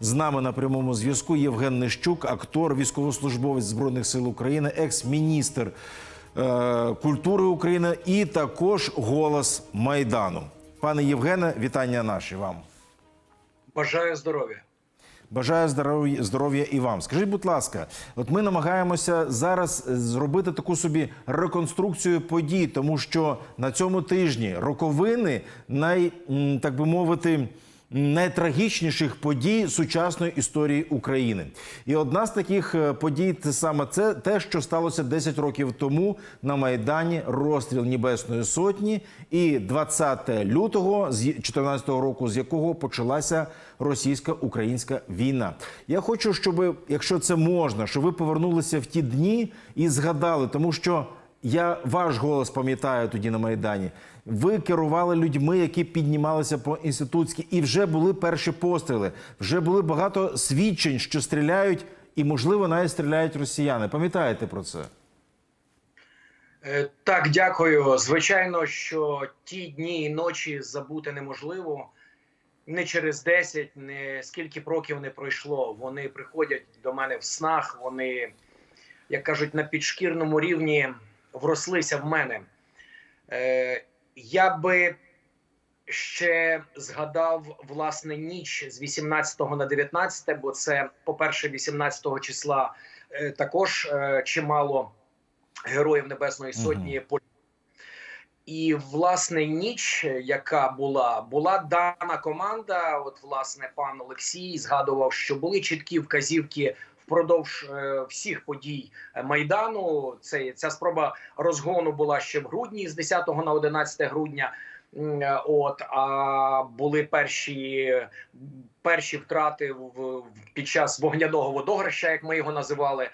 З нами на прямому зв'язку Євген Нищук, актор, військовослужбовець Збройних сил України, екс-міністр е, культури України і також голос Майдану. Пане Євгене, вітання наші вам. Бажаю здоров'я. Бажаю здоров'я здоров'я і вам. Скажіть, будь ласка, от ми намагаємося зараз зробити таку собі реконструкцію подій, тому що на цьому тижні роковини най так би мовити. Найтрагічніших подій сучасної історії України, і одна з таких е, подій це саме це те, що сталося 10 років тому на майдані розстріл Небесної Сотні, і 20 лютого з 2014 року, з якого почалася російсько-українська війна. Я хочу, щоб, якщо це можна, щоб ви повернулися в ті дні і згадали, тому що я ваш голос пам'ятаю тоді на майдані. Ви керували людьми, які піднімалися по інститутськи, і вже були перші постріли. Вже були багато свідчень, що стріляють, і можливо навіть стріляють росіяни. Пам'ятаєте про це? Е, Так, дякую. Звичайно, що ті дні і ночі забути неможливо. Не через 10, не скільки б років не пройшло. Вони приходять до мене в снах. Вони, як кажуть, на підшкірному рівні врослися в мене. Е, я би ще згадав власне ніч з 18 на 19, бо це, по-перше, 18 числа е, також е, чимало героїв Небесної Сотні. Угу. І власне ніч, яка була, була дана команда. От, власне, пан Олексій згадував, що були чіткі вказівки впродовж е, всіх подій майдану. Це ця спроба розгону була ще в грудні, з 10 на 11 грудня. От а були перші перші втрати в під час вогняного водогрища, як ми його називали.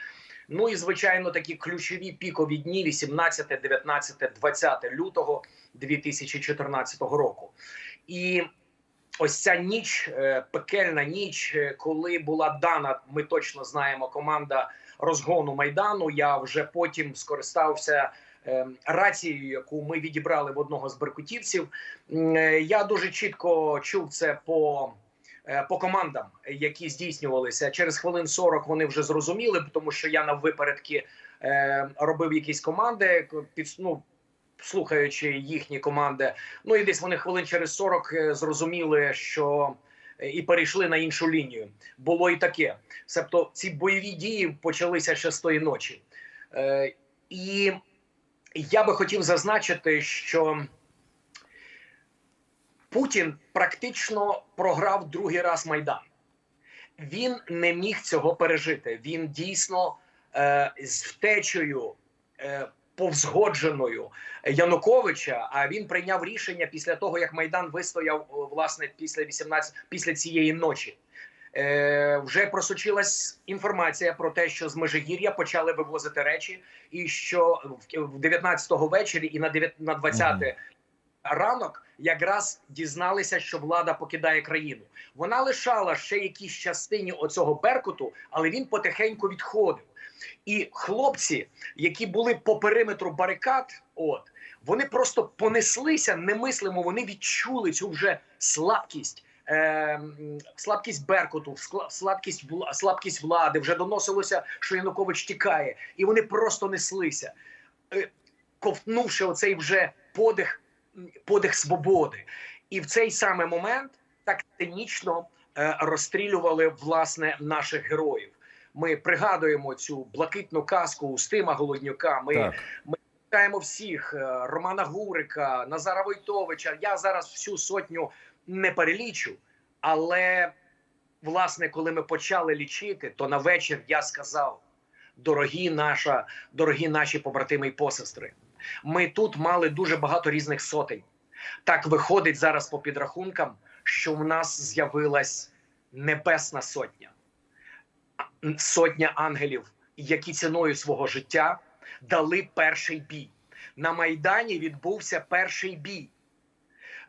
Ну і звичайно, такі ключові пікові дні: 18, 19, 20 лютого 2014 року. І ось ця ніч, пекельна ніч, коли була дана, ми точно знаємо, команда розгону майдану. Я вже потім скористався. Рацією, яку ми відібрали в одного з беркутівців, я дуже чітко чув це по по командам, які здійснювалися через хвилин 40 Вони вже зрозуміли, тому що я на випередки е, робив якісь команди, під, ну, слухаючи їхні команди. Ну і десь вони хвилин через 40 зрозуміли, що і перейшли на іншу лінію. Було і таке. Себто ці бойові дії почалися ще з тої ночі. Е, і я би хотів зазначити, що Путін практично програв другий раз Майдан. Він не міг цього пережити. Він дійсно е, з втечею е, повзгодженою Януковича. А він прийняв рішення після того, як Майдан вистояв власне після 18, після цієї ночі. Е, Вже просочилась інформація про те, що з Межигір'я почали вивозити речі, і що в 19-го вечері і на 9, на 20 mm ранок якраз дізналися, що влада покидає країну. Вона лишала ще якісь частині оцього беркуту, але він потихеньку відходив. І хлопці, які були по периметру барикад, от вони просто понеслися немислимо. Вони відчули цю вже слабкість. Е, слабкість Беркуту, слабкість слабкість влади вже доносилося, що Янукович тікає, і вони просто неслися, е, ковтнувши оцей вже подих подих свободи, і в цей самий момент так цинічно е, розстрілювали власне наших героїв. Ми пригадуємо цю блакитну казку Устима Голоднюка. Ми так. ми читаємо всіх е, Романа Гурика, Назара Войтовича. Я зараз всю сотню не перелічу, але власне, коли ми почали лічити, то на вечір я сказав: дорогі наша, дорогі наші побратими і посестри. Ми тут мали дуже багато різних сотень. Так виходить зараз по підрахункам, що в нас з'явилась небесна сотня, сотня ангелів, які ціною свого життя дали перший бій. На Майдані відбувся перший бій,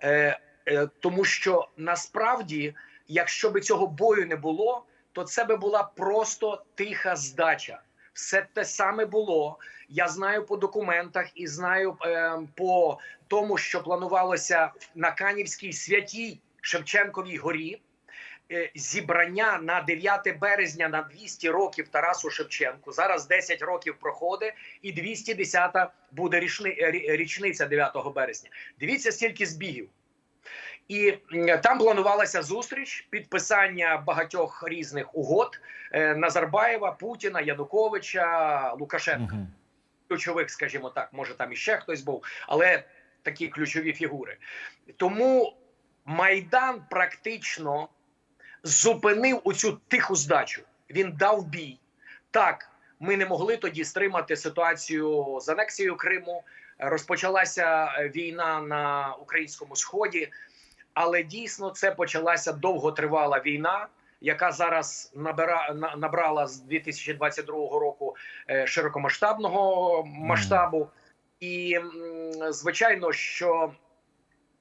Е, е, тому що насправді, якщо би цього бою не було, то це би була просто тиха здача все те саме було. Я знаю по документах і знаю е, по тому, що планувалося на Канівській святій Шевченковій горі. Е, зібрання на 9 березня на 200 років Тарасу Шевченку. Зараз 10 років проходить, і 210-та буде річни- річниця 9 березня. Дивіться, скільки збігів. І там планувалася зустріч, підписання багатьох різних угод е, Назарбаєва, Путіна, Януковича, Лукашенка ключових, скажімо так, може там іще хтось був, але такі ключові фігури. Тому Майдан практично зупинив оцю тиху здачу. Він дав бій. Так, ми не могли тоді стримати ситуацію з анексією Криму. Розпочалася е, війна на українському сході, але дійсно це почалася довготривала війна, яка зараз набира, на- набрала з 2022 року е, широкомасштабного масштабу. І звичайно, що,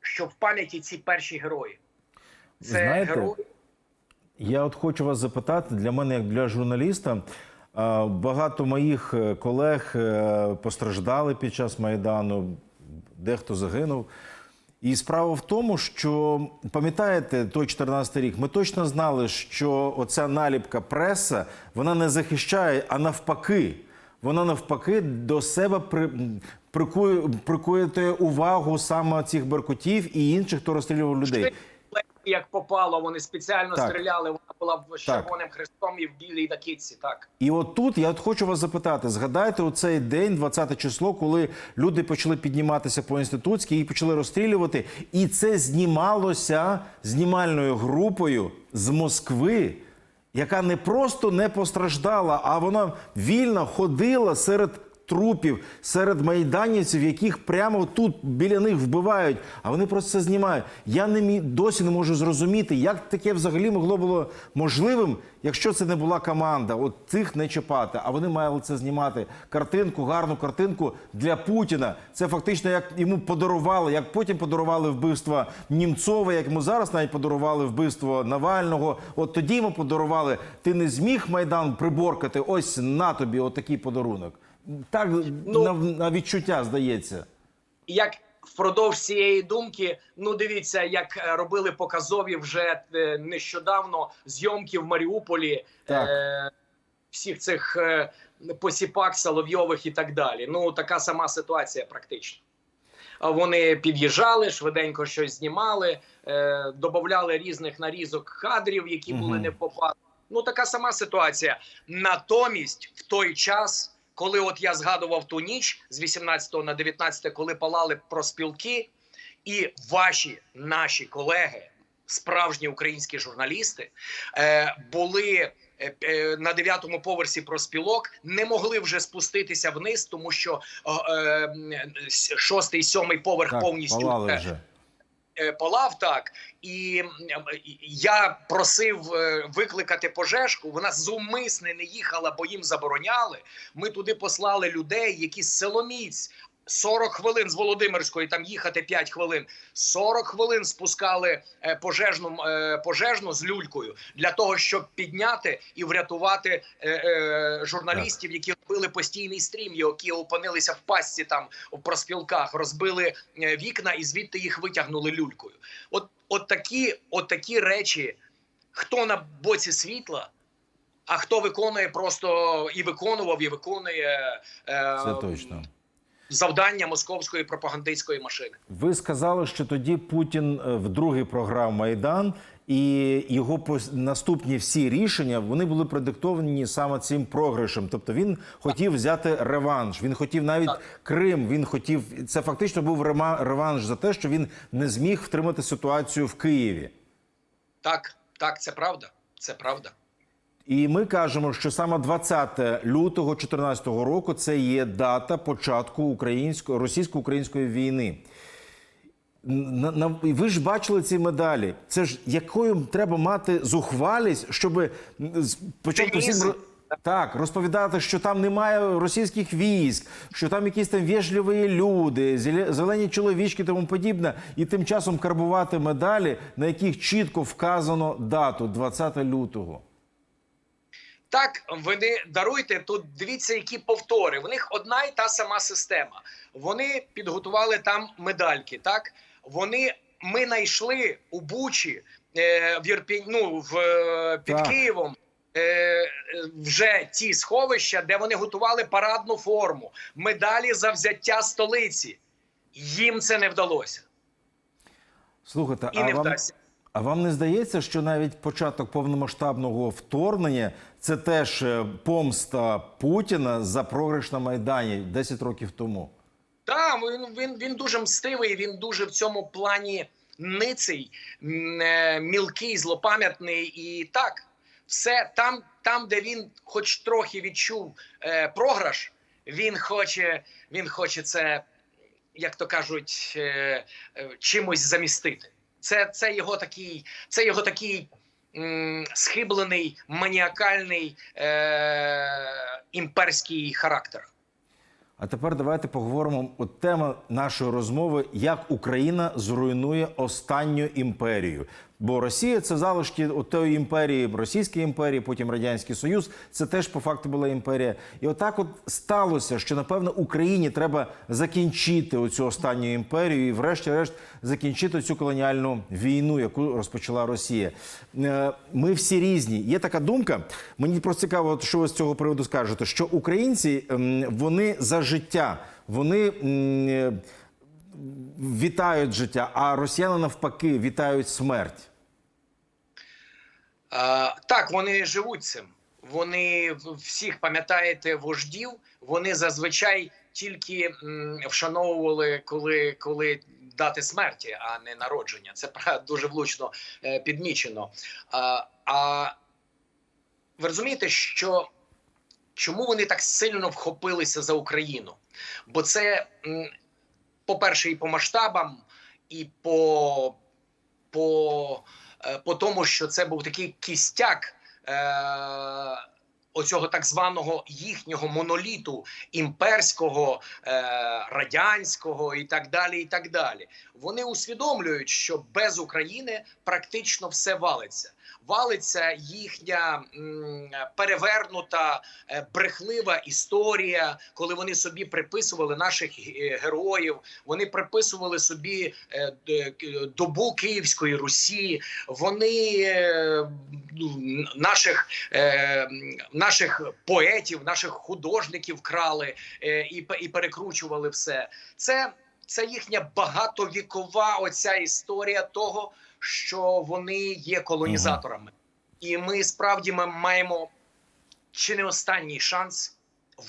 що в пам'яті ці перші герої. Це Знаєте, герої. Я от хочу вас запитати для мене, як для журналіста. Багато моїх е, колег е, постраждали під час майдану, дехто загинув. І справа в тому, що пам'ятаєте той 14 рік, ми точно знали, що оця наліпка преса вона не захищає, а навпаки, вона навпаки до себе при, прикує, прикує увагу саме цих беркутів і інших, хто розстрілював людей. Як попало, вони спеціально Так. стріляли. Вона була Так. червоним хрестом і в білій накидці. Так І от тут я от хочу вас запитати: згадайте оцей день, 20 число, коли люди почали підніматися по інститутській і почали розстрілювати, і це знімалося знімальною групою з Москви, яка не просто не постраждала, а вона вільно ходила серед. Трупів серед майданівців, яких прямо тут біля них вбивають, а вони просто це знімають. Я не мі... досі не можу зрозуміти, як таке взагалі могло було можливим, якщо це не була команда, от цих не чіпати. А вони мали це знімати. Картинку, гарну картинку для Путіна. Це фактично як йому подарували, як потім подарували вбивство Німцова, як йому зараз навіть подарували вбивство Навального. От тоді йому подарували. Ти не зміг майдан приборкати. Ось на тобі, отакий подарунок. Так Ну, на, на відчуття здається. як впродовж цієї думки, ну дивіться, як е, робили показові вже е, нещодавно зйомки в Маріуполі. Так. Е, всіх цих е, посіпак, Соловйових і так далі. Ну така сама ситуація практично. Вони під'їжджали, швиденько щось знімали, е, додавали різних нарізок кадрів, які були Мгм. не попали. Ну така сама ситуація. Натомість, в той час, коли от я згадував ту ніч з 18 на 19, коли палали проспілки, і ваші наші колеги, справжні українські журналісти, е, були е, е, на дев'ятому поверсі проспілок, не могли вже спуститися вниз, тому що е, шостий, сьомий поверх Так, повністю вже. Е, палав так, і я просив е, викликати пожежку. Вона зумисне не їхала, бо їм забороняли. Ми туди послали людей, які з Соломіць. 40 хвилин з Володимирської там їхати 5 хвилин. 40 хвилин спускали е, пожежну е, пожежну з люлькою для того, щоб підняти і врятувати е, журналістів, які робили постійний стрім, які опинилися в пастці там в проспілках, розбили вікна і звідти їх витягнули люлькою. От, от такі, от такі речі, хто на боці світла, а хто виконує просто і виконував, і виконує е, Це точно. Завдання московської пропагандистської машини. Ви сказали, що тоді Путін е, вдруге програв Майдан, і його наступні всі рішення вони були продиктовані саме цим програшем. Тобто він хотів взяти реванш. Він хотів навіть Так. Крим. Він хотів це фактично був реванш за те, що він не зміг втримати ситуацію в Києві. Так, так, це правда. Це правда. І ми кажемо, що саме 20 лютого 2014 року це є дата початку українсько російсько-української війни. На, ви ж бачили ці медалі. Це ж якою треба мати зухвалість, щоб спочатку всім так розповідати, що там немає російських військ, що там якісь там вежливі люди, зеле- зелені чоловічки, тому подібне, і тим часом карбувати медалі, на яких чітко вказано дату 20 лютого. Так, вони даруйте тут. Дивіться, які повтори. В них одна і та сама система. Вони підготували там медальки. Так вони ми знайшли у Бучі е, в Єрпінь, ну, в, е, під Так. Києвом. е, Вже ті сховища, де вони готували парадну форму, медалі за взяття столиці. Їм це не вдалося Слухайте, і а не вам, вдасться. а вам не здається, що навіть початок повномасштабного вторгнення це теж е, помста Путіна за програш на Майдані 10 років тому? Так, він, він, він дуже мстивий, він дуже в цьому плані ниций, е, мілкий, злопам'ятний. І так, все там, там, де він хоч трохи відчув е, програш, він хоче, він хоче це, як то кажуть, е, е, чимось замістити. Це, це його такий, це його такий схиблений, маніакальний е, імперський характер. А тепер давайте поговоримо. От тема нашої розмови: як Україна зруйнує останню імперію. Бо Росія це залишки тої імперії, Російської імперії, потім Радянський Союз. Це теж по факту була імперія. І отак от сталося, що напевно Україні треба закінчити оцю останню імперію і, врешті-решт, закінчити цю колоніальну війну, яку розпочала Росія. Е, Ми всі різні. Є така думка. Мені просто цікаво, що ви з цього приводу скажете, що українці ем, вони за життя, вони. е, Вітають життя, а росіяни навпаки вітають смерть. Так, вони живуть цим. Вони всіх пам'ятаєте вождів. Вони зазвичай тільки вшановували, коли, коли дати смерті, а не народження. Це дуже влучно е, підмічено. А, а ви розумієте, що чому вони так сильно вхопилися за Україну? Бо це, по-перше, і по масштабам, і по, по по тому, що це був такий кістяк е, оцього так званого їхнього моноліту імперського, е, радянського і так далі. і так далі. Вони усвідомлюють, що без України практично все валиться. Валиться їхня перевернута е, брехлива історія, коли вони собі приписували наших е, героїв, вони приписували собі е, добу Київської Русі, вони ну, наших, наших поетів, наших художників крали і перекручували все. Це, це їхня багатовікова оця історія того, що вони є колонізаторами. І ми справді ми маємо чи не останній шанс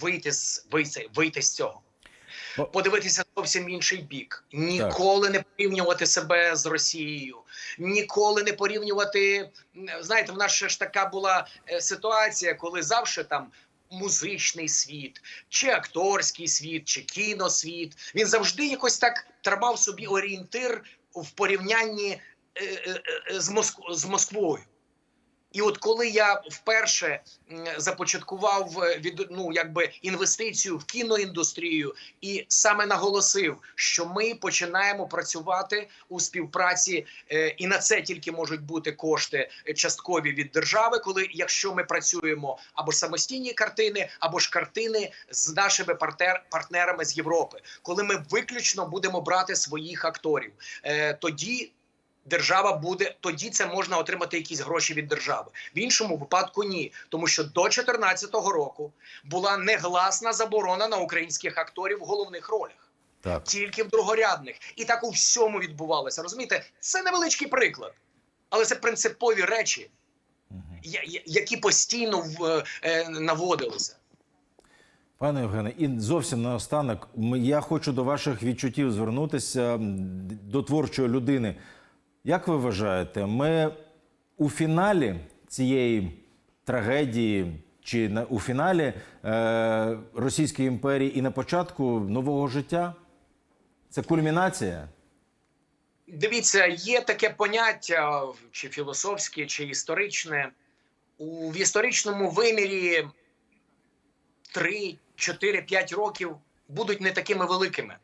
вийти з вийти, вийти з цього. Подивитися зовсім інший бік, ніколи не порівнювати себе з Росією, ніколи не порівнювати. Знаєте, в нас ще ж така була е, ситуація, коли завжди там музичний світ, чи акторський світ, чи кіносвіт. Він завжди якось так тримав собі орієнтир в порівнянні з, Моск... з Москвою. І от коли я вперше започаткував е, від ну якби інвестицію в кіноіндустрію, і саме наголосив, що ми починаємо працювати у співпраці, е, і на це тільки можуть бути кошти е, часткові від держави, коли якщо ми працюємо або самостійні картини, або ж картини з нашими партнер, партнерами з Європи, коли ми виключно будемо брати своїх акторів, е, тоді держава буде тоді це можна отримати якісь гроші від держави. В іншому випадку ні, тому що до 2014 року була негласна заборона на українських акторів в головних ролях, Так. тільки в другорядних, і так у всьому відбувалося. Розумієте, це невеличкий приклад, але це принципові речі, які постійно в, е, наводилися. Пане Євгене, і зовсім наостанок, я хочу до ваших відчуттів звернутися до творчої людини. Як ви вважаєте, ми у фіналі цієї трагедії чи на, у фіналі е, Російської імперії і на початку нового життя? Це кульмінація? Дивіться, є таке поняття чи філософське, чи історичне. У в історичному вимірі 3, 4, 5 років будуть не такими великими.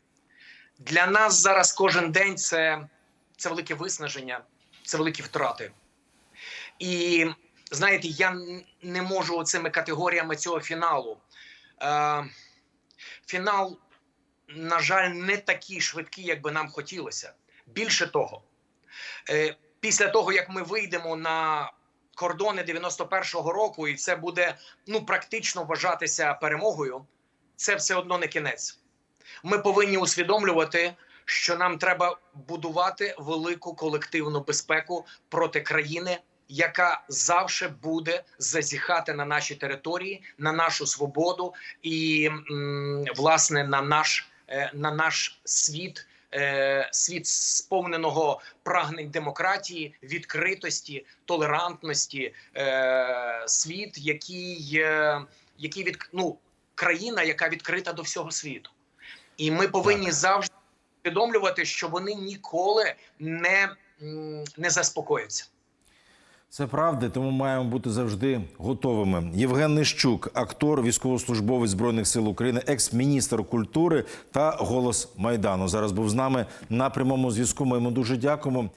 Для нас зараз кожен день це, це велике виснаження, це великі втрати. І знаєте, я не можу цими категоріями цього фіналу. Е, фінал, на жаль, не такий швидкий, як би нам хотілося. Більше того, е, після того як ми вийдемо на кордони 91-го року, і це буде ну практично вважатися перемогою, це все одно не кінець. Ми повинні усвідомлювати, що нам треба будувати велику колективну безпеку проти країни, яка завжди буде зазіхати на наші території, на нашу свободу і власне на наш, е, на наш світ. е, Світ сповненого прагнень демократії, відкритості, толерантності, е, світ, який, який від ну, країна, яка відкрита до всього світу, і ми повинні завжди усвідомлювати, що вони ніколи не, не заспокояться. Це правда, тому маємо бути завжди готовими. Євген Нищук, актор, військовослужбовець збройних сил України, екс-міністр культури та голос майдану. Зараз був з нами на прямому зв'язку. Ми йому дуже дякуємо.